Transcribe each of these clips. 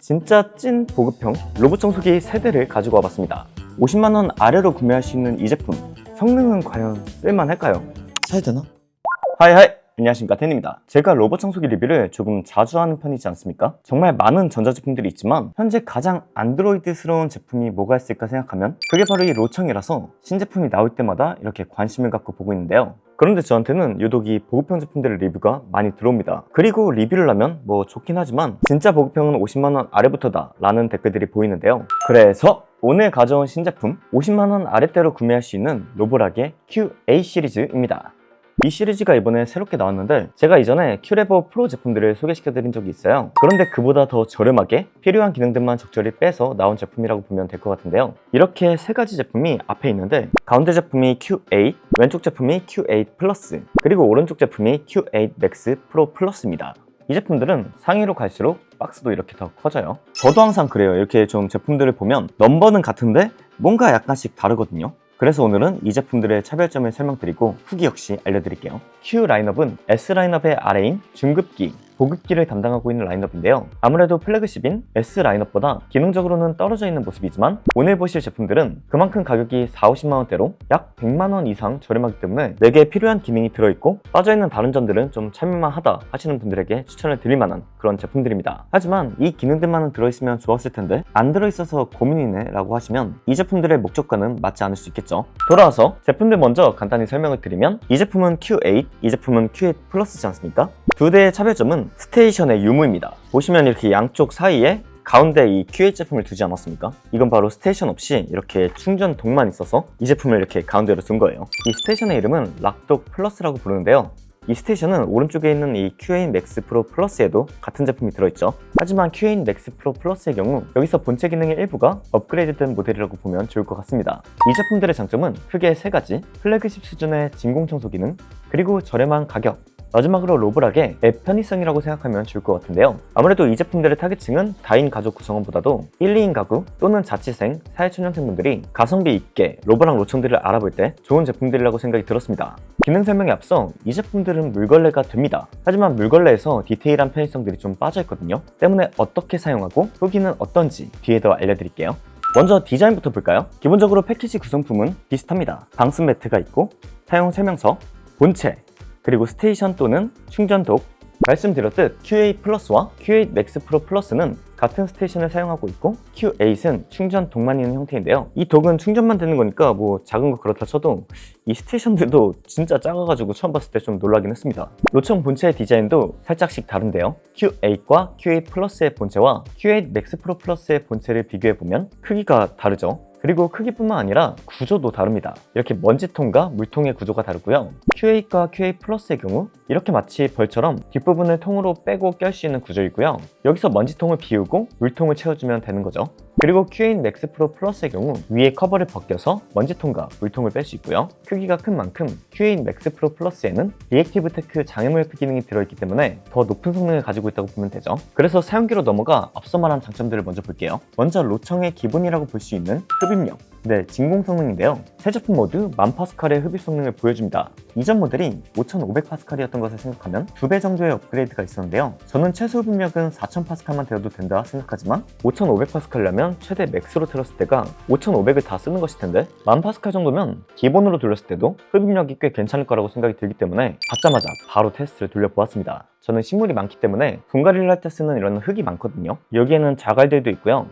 진짜 찐 보급형 로봇 청소기 세대를 가지고 와봤습니다. 50만원 아래로 구매할 수 있는 이 제품 성능은 과연 쓸만할까요? 사야 되나? 하이하이 안녕하십니까 텐입니다 제가 로봇 청소기 리뷰를 조금 자주 하는 편이지 않습니까? 정말 많은 전자제품들이 있지만 현재 가장 안드로이드스러운 제품이 뭐가 있을까 생각하면 그게 바로 이 로청이라서 신제품이 나올 때마다 이렇게 관심을 갖고 보고 있는데요 그런데 저한테는 유독 이 보급형 제품들의 리뷰가 많이 들어옵니다. 그리고 리뷰를 하면 뭐 좋긴 하지만 진짜 보급형은 50만원 아래부터다 라는 댓글들이 보이는데요. 그래서 오늘 가져온 신제품 50만원 아래대로 구매할 수 있는 로보락의 QA 시리즈입니다 이 시리즈가 이번에 새롭게 나왔는데 제가 이전에 큐레버 프로 제품들을 소개시켜드린 적이 있어요. 그런데 그보다 더 저렴하게 필요한 기능들만 적절히 빼서 나온 제품이라고 보면 될 것 같은데요. 이렇게 세 가지 제품이 앞에 있는데 가운데 제품이 Q8 왼쪽 제품이 Q8 플러스 그리고 오른쪽 제품이 Q8 맥스 프로 플러스입니다. 이 제품들은 상위로 갈수록 박스도 이렇게 더 커져요. 저도 항상 그래요. 이렇게 좀 제품들을 보면 넘버는 같은데 뭔가 약간씩 다르거든요 그래서 오늘은 이 제품들의 차별점을 설명드리고 후기 역시 알려드릴게요. Q 라인업은 S 라인업의 아래인 중급기, 보급기를 담당하고 있는 라인업인데요. 아무래도 플래그십인 S 라인업보다 기능적으로는 떨어져 있는 모습이지만 오늘 보실 제품들은 그만큼 가격이 4, 50만 원대로 약 100만 원 이상 저렴하기 때문에 내게 필요한 기능이 들어있고 빠져있는 다른 점들은 좀 참을만 하다 하시는 분들에게 추천을 드릴 만한 그런 제품들입니다. 하지만 이 기능들만은 들어있으면 좋았을 텐데 안 들어있어서 고민이네 라고 하시면 이 제품들의 목적과는 맞지 않을 수 있겠죠. 돌아와서 제품들 먼저 간단히 설명을 드리면 이 제품은 Q8, 이 제품은 Q8 플러스지 않습니까? 두 대의 차별점은 스테이션의 유무입니다. 보시면 이렇게 양쪽 사이에 가운데 이 QH 제품을 두지 않았습니까? 이건 바로 스테이션 없이 이렇게 충전 동만 있어서 이 제품을 이렇게 가운데로 둔 거예요. 이 스테이션의 이름은 락독 플러스라고 부르는데요. 이 스테이션은 오른쪽에 있는 이 QA 맥스 프로 플러스에도 같은 제품이 들어있죠. 하지만 QA 맥스 프로 플러스의 경우 여기서 본체 기능의 일부가 업그레이드된 모델이라고 보면 좋을 것 같습니다. 이 제품들의 장점은 크게 세 가지, 플래그십 수준의 진공청소 기능, 그리고 저렴한 가격, 마지막으로 로브락의 앱 편의성이라고 생각하면 좋을 것 같은데요. 아무래도 이 제품들의 타겟층은 다인 가족 구성원보다도 1, 2인 가구 또는 자취생, 사회초년생분들이 가성비 있게 로브락 로청들을 알아볼 때 좋은 제품들이라고 생각이 들었습니다. 기능 설명에 앞서 이 제품들은 물걸레가 됩니다. 하지만 물걸레에서 디테일한 편의성들이 좀 빠져있거든요. 때문에 어떻게 사용하고 후기는 어떤지 뒤에 더 알려드릴게요. 먼저 디자인부터 볼까요? 기본적으로 패키지 구성품은 비슷합니다. 방수 매트가 있고 사용 설명서, 본체, 그리고 스테이션 또는 충전독. 말씀드렸듯 Q8 플러스와 Q8 맥스 프로 플러스는 같은 스테이션을 사용하고 있고 Q8은 충전 독만 있는 형태인데요. 이 독은 충전만 되는 거니까 뭐 작은 거 그렇다 쳐도 이 스테이션들도 진짜 작아가지고 처음 봤을 때 좀 놀라긴 했습니다. 로청 본체의 디자인도 살짝씩 다른데요. Q8과 Q8 플러스의 본체와 Q8 맥스 프로 플러스의 본체를 비교해보면 크기가 다르죠 그리고 크기뿐만 아니라 구조도 다릅니다. 이렇게 먼지통과 물통의 구조가 다르고요. QA과 QA 플러스의 경우 이렇게 마치 벌처럼 뒷부분을 통으로 빼고 깰 수 있는 구조이고요. 여기서 먼지통을 비우고 물통을 채워주면 되는 거죠. 그리고 QA 맥스 프로 플러스의 경우 위에 커버를 벗겨서 먼지통과 물통을 뺄 수 있고요. 크기가 큰 만큼 QA 맥스 프로 플러스에는 리액티브 테크 장애물프 기능이 들어있기 때문에 더 높은 성능을 가지고 있다고 보면 되죠. 그래서 사용기로 넘어가 앞서 말한 장점들을 먼저 볼게요. 먼저 로청의 기본이라고 볼 수 있는 흡입력. 네, 진공 성능인데요. 세 제품 모두 1000파스칼의 흡입 성능을 보여줍니다. 이전 모델이 5500파스칼이었던 것을 생각하면 두 배 정도의 업그레이드가 있었는데요. 저는 최소 흡입력은 4000파스칼만 되어도 된다 생각하지만 5500파스칼이라면 최대 맥스로 틀었을 때가 5500을 다 쓰는 것일 텐데 1000파스칼 정도면 기본으로 돌렸을 때도 흡입력이 꽤 괜찮을 거라고 생각이 들기 때문에 받자마자 바로 테스트를 돌려보았습니다. 저는 식물이 많기 때문에 분갈이를 할 때 쓰는 이런 흙이 많거든요. 여기에는 자갈들도 있고요.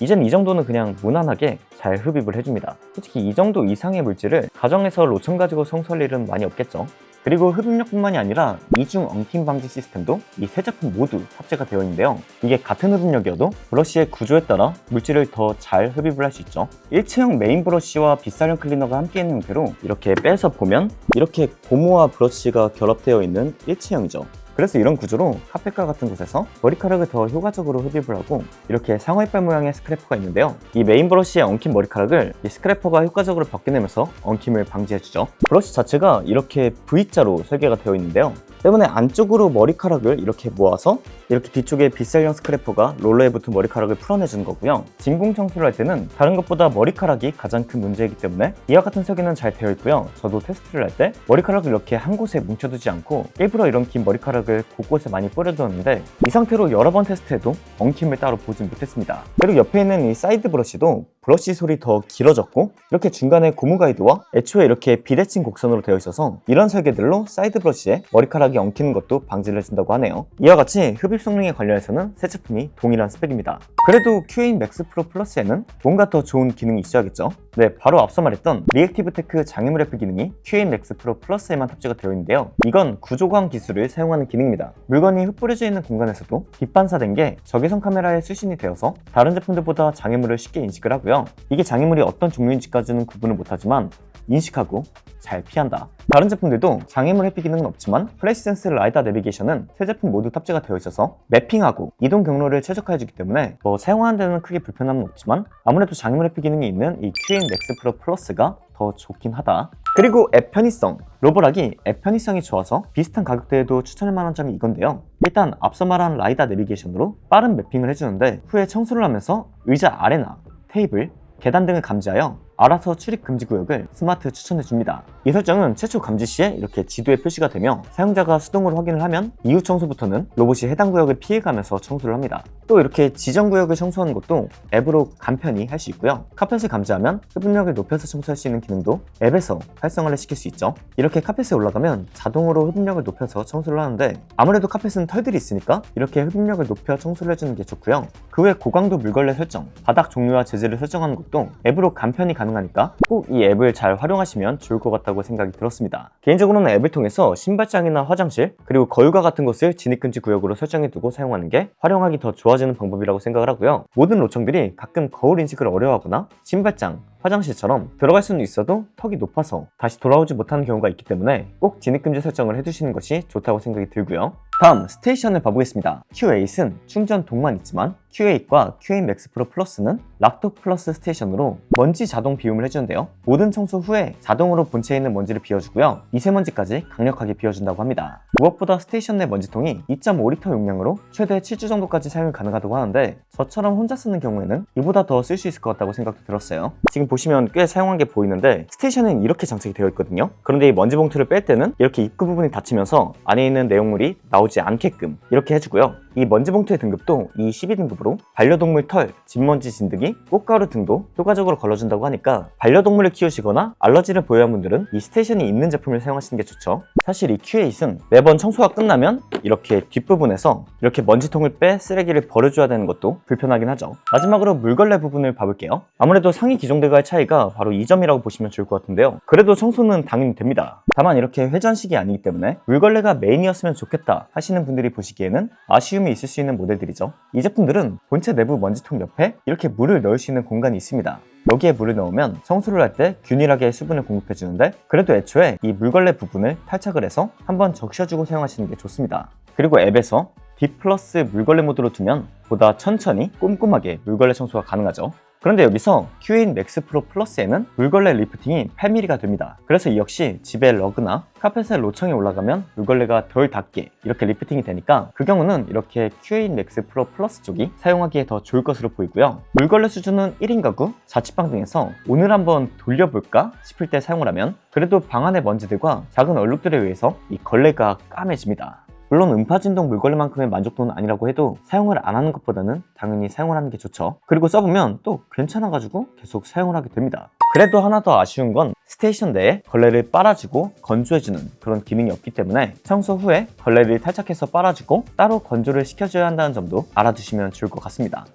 이젠 이 정도는 그냥 무난하게 잘 흡입을 해줍니다. 솔직히 이 정도 이상의 물질을 가정에서 로천 가지고 청소할 일은 많이 없겠죠. 그리고 흡입력뿐만이 아니라 이중 엉킴 방지 시스템도 이 세 제품 모두 탑재가 되어 있는데요. 이게 같은 흡입력이어도 브러쉬의 구조에 따라 물질을 더 잘 흡입을 할 수 있죠. 일체형 메인 브러쉬와 빗사령 클리너가 함께 있는 형태로 이렇게 빼서 보면 이렇게 고무와 브러쉬가 결합되어 있는 일체형이죠. 그래서 이런 구조로 카펫가 같은 곳에서 머리카락을 더 효과적으로 흡입을 하고 이렇게 상어이빨 모양의 스크래퍼가 있는데요. 이 메인 브러쉬에 엉킨 머리카락을 이 스크래퍼가 효과적으로 벗겨내면서 엉킴을 방지해주죠. 브러쉬 자체가 이렇게 V자로 설계가 되어 있는데요 때문에 안쪽으로 머리카락을 이렇게 모아서 이렇게 뒤쪽에 빗셀형 스크래퍼가 롤러에 붙은 머리카락을 풀어내주는 거고요. 진공 청소를 할 때는 다른 것보다 머리카락이 가장 큰 문제이기 때문에 이와 같은 설계는 잘 되어 있고요. 저도 테스트를 할 때 머리카락을 이렇게 한 곳에 뭉쳐두지 않고 일부러 이런 긴 머리카락을 곳곳에 많이 뿌려두었는데 이 상태로 여러 번 테스트해도 엉킴을 따로 보진 못했습니다. 그리고 옆에 있는 이 사이드 브러쉬도 브러쉬 솔이 더 길어졌고 이렇게 중간에 고무 가이드와 애초에 이렇게 비대칭 곡선으로 되어 있어서 이런 설계들로 사이드 브러쉬에 머리카락이 엉키는 것도 방지를 해준다고 하네요. 이와 같이 흡입 성능에 관련해서는 새 제품이 동일한 스펙입니다. 그래도 QA 맥스 프로 플러스에는 뭔가 더 좋은 기능이 있어야겠죠. 네, 바로 앞서 말했던 리액티브 테크 장애물 래프 기능이 QA 맥스 프로 플러스에만 탑재가 되어 있는데요. 이건 구조광 기술을 사용하는 기능입니다. 물건이 흩뿌려져 있는 공간에서도 빛반사된 게 적외선 카메라에 수신이 되어서 다른 제품들보다 장애물을 쉽게 인식을 하고요. 이게 장애물이 어떤 종류인지까지는 구분을 못하지만 인식하고 잘 피한다. 다른 제품들도 장애물 회피 기능은 없지만 플래시 센스 라이다 내비게이션은 새 제품 모두 탑재가 되어 있어서 매핑하고 이동 경로를 최적화해주기 때문에 뭐 사용하는 데는 크게 불편함은 없지만 아무래도 장애물 회피 기능이 있는 이 QN 맥스 프로 플러스가 더 좋긴 하다. 그리고 앱 편의성. 로보락이 앱 편의성이 좋아서 비슷한 가격대에도 추천할 만한 점이 이건데요. 일단 앞서 말한 라이다 내비게이션으로 빠른 매핑을 해주는데 후에 청소를 하면서 의자 아래나 테이블, 계단 등을 감지하여 알아서 출입 금지 구역을 스마트 추천해 줍니다. 이 설정은 최초 감지 시에 이렇게 지도에 표시가 되며 사용자가 수동으로 확인을 하면 이후 청소부터는 로봇이 해당 구역을 피해가면서 청소를 합니다. 또 이렇게 지정 구역을 청소하는 것도 앱으로 간편히 할 수 있고요. 카펫을 감지하면 흡입력을 높여서 청소할 수 있는 기능도 앱에서 활성화를 시킬 수 있죠. 이렇게 카펫에 올라가면 자동으로 흡입력을 높여서 청소를 하는데 아무래도 카펫은 털들이 있으니까 이렇게 흡입력을 높여 청소를 해주는 게 좋고요. 그 외 고강도 물걸레 설정, 바닥 종류와 재질을 설정하는 것도 앱으로 간편히 가능하니까 꼭 이 앱을 잘 활용하시면 좋을 것 같다고 생각이 들었습니다. 개인적으로는 앱을 통해서 신발장이나 화장실 그리고 거유가 같은 곳을 진입금지 구역으로 설정해두고 사용하는 게 활용하기 더 좋아지는 방법이라고 생각을 하고요. 모든 로청들이 가끔 거울 인식을 어려워하거나 신발장, 화장실처럼 들어갈 수는 있어도 턱이 높아서 다시 돌아오지 못하는 경우가 있기 때문에 꼭 진입금지 설정을 해두시는 것이 좋다고 생각이 들고요. 다음 스테이션을 봐보겠습니다. Q8은 충전 동만 있지만 Q8과 Q8 맥스 프로 플러스는 락톡 플러스 스테이션으로 먼지 자동 비움을 해주는데요. 모든 청소 후에 자동으로 본체에 있는 먼지를 비워주고요. 미세먼지까지 강력하게 비워준다고 합니다. 무엇보다 스테이션 내 먼지통이 2.5리터 용량으로 최대 7주 정도까지 사용이 가능하다고 하는데 저처럼 혼자 쓰는 경우에는 이보다 더 쓸 수 있을 것 같다고 생각도 들었어요. 지금 보시면 꽤 사용한 게 보이는데 스테이션은 이렇게 장착이 되어 있거든요. 그런데 이 먼지 봉투를 뺄 때는 이렇게 입구 부분이 닫히면서 안에 있는 내용물이 나오지 않게끔 이렇게 해주고요. 이 먼지 봉투의 등급도 이 12등급으로 반려동물 털, 진먼지 진드기, 꽃가루 등도 효과적으로 걸러준다고 하니까 반려동물을 키우시거나 알러지를 보유한 분들은 이 스테이션이 있는 제품을 사용하시는 게 좋죠. 사실 이 Q8은 매번 청소가 끝나면 이렇게 뒷부분에서 이렇게 먼지통을 빼 쓰레기를 버려줘야 되는 것도 불편하긴 하죠. 마지막으로 물걸레 부분을 봐볼게요. 아무래도 상위 기종들과의 차이가 바로 이 점이라고 보시면 좋을 것 같은데요. 그래도 청소는 당연히 됩니다. 다만 이렇게 회전식이 아니기 때문에 물걸레가 메인이었으면 좋겠다 하시는 분들이 보시기에는 아쉬움이 있을 수 있는 모델들이죠. 이 제품들은 본체 내부 먼지통 옆에 이렇게 물을 넣을 수 있는 공간이 있습니다. 여기에 물을 넣으면 청소를 할 때 균일하게 수분을 공급해 주는데 그래도 애초에 이 물걸레 부분을 탈착을 해서 한번 적셔주고 사용하시는 게 좋습니다. 그리고 앱에서 D 플러스 물걸레 모드로 두면 보다 천천히 꼼꼼하게 물걸레 청소가 가능하죠. 그런데 여기서 Q8 맥스 프로 플러스에는 물걸레 리프팅이 8mm가 됩니다. 그래서 이 역시 집에 러그나 카펫에 로청이 올라가면 물걸레가 덜 닿게 이렇게 리프팅이 되니까 그 경우는 이렇게 Q8 맥스 프로 플러스 쪽이 사용하기에 더 좋을 것으로 보이고요. 물걸레 수준은 1인 가구, 자취방 등에서 오늘 한번 돌려볼까 싶을 때 사용을 하면 그래도 방 안의 먼지들과 작은 얼룩들에 의해서 이 걸레가 까매집니다. 물론 음파 진동 물걸레만큼의 만족도는 아니라고 해도 사용을 안 하는 것보다는 당연히 사용을 하는 게 좋죠. 그리고 써보면 또 괜찮아가지고 계속 사용을 하게 됩니다. 그래도 하나 더 아쉬운 건 스테이션 내에 걸레를 빨아주고 건조해주는 그런 기능이 없기 때문에 청소 후에 걸레를 탈착해서 빨아주고 따로 건조를 시켜줘야 한다는 점도 알아두시면 좋을 것 같습니다.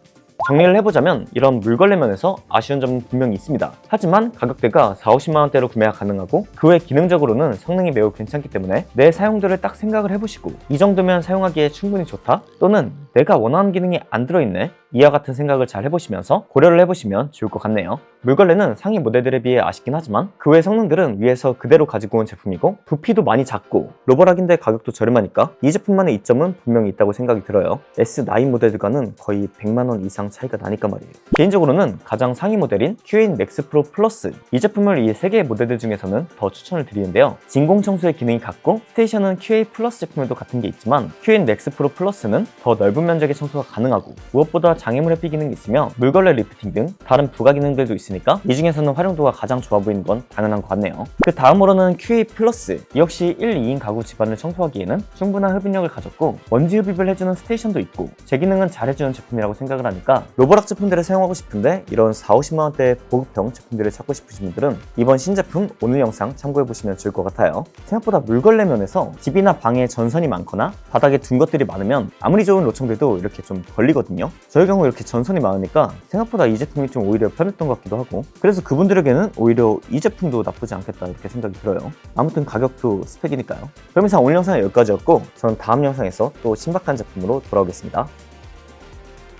정리를 해보자면 이런 물걸레 면에서 아쉬운 점은 분명히 있습니다. 하지만 가격대가 4, 50만 원대로 구매가 가능하고 그 외 기능적으로는 성능이 매우 괜찮기 때문에 내 사용도를 딱 생각을 해보시고 이 정도면 사용하기에 충분히 좋다 또는 내가 원하는 기능이 안 들어있네 이와 같은 생각을 잘 해보시면서 고려를 해보시면 좋을 것 같네요. 물걸레는 상위 모델들에 비해 아쉽긴 하지만 그 외 성능들은 위에서 그대로 가지고 온 제품이고 부피도 많이 작고 로버락인데 가격도 저렴하니까 이 제품만의 이점은 분명히 있다고 생각이 들어요. S9 모델들과는 거의 100만원 이상 차이가 나니까 말이에요. 개인적으로는 가장 상위 모델인 QN 맥스 프로 플러스 이 제품을 이세 개의 모델들 중에서는 더 추천을 드리는데요. 진공 청소의 기능이 같고 스테이션은 QA 플러스 제품에도 같은 게 있지만 QN 맥스 프로 플러스는 더 넓은 면적의 청소가 가능하고 무엇보다 장애물 회피 기능이 있으며 물걸레 리프팅 등 다른 부가 기능들도 있으니까 이 중에서는 활용도가 가장 좋아 보이는 건 당연한 것 같네요. 그 다음으로는 QA 플러스 이 역시 1, 2인 가구 집안을 청소하기에는 충분한 흡입력을 가졌고 먼지 흡입을 해주는 스테이션도 있고 제 기능은 잘해주는 제품이라고 생각을 하니까 로보락 제품들을 사용하고 싶은데 이런 4, 50만원대 보급형 제품들을 찾고 싶으신 분들은 이번 신제품 오늘 영상 참고해보시면 좋을 것 같아요. 생각보다 물걸레 면에서 집이나 방에 전선이 많거나 바닥에 둔 것들이 많으면 아무리 좋은 로청 들도 이렇게 좀 걸리거든요. 저희 경우 이렇게 전선이 많으니까 생각보다 이 제품이 좀 오히려 편했던 것 같기도 하고 그래서 그분들에게는 오히려 이 제품도 나쁘지 않겠다 이렇게 생각이 들어요. 아무튼 가격도 스펙이니까요. 그럼 이상 오늘 영상은 여기까지였고 저는 다음 영상에서 또 신박한 제품으로 돌아오겠습니다.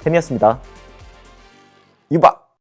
템이었습니다. 유바!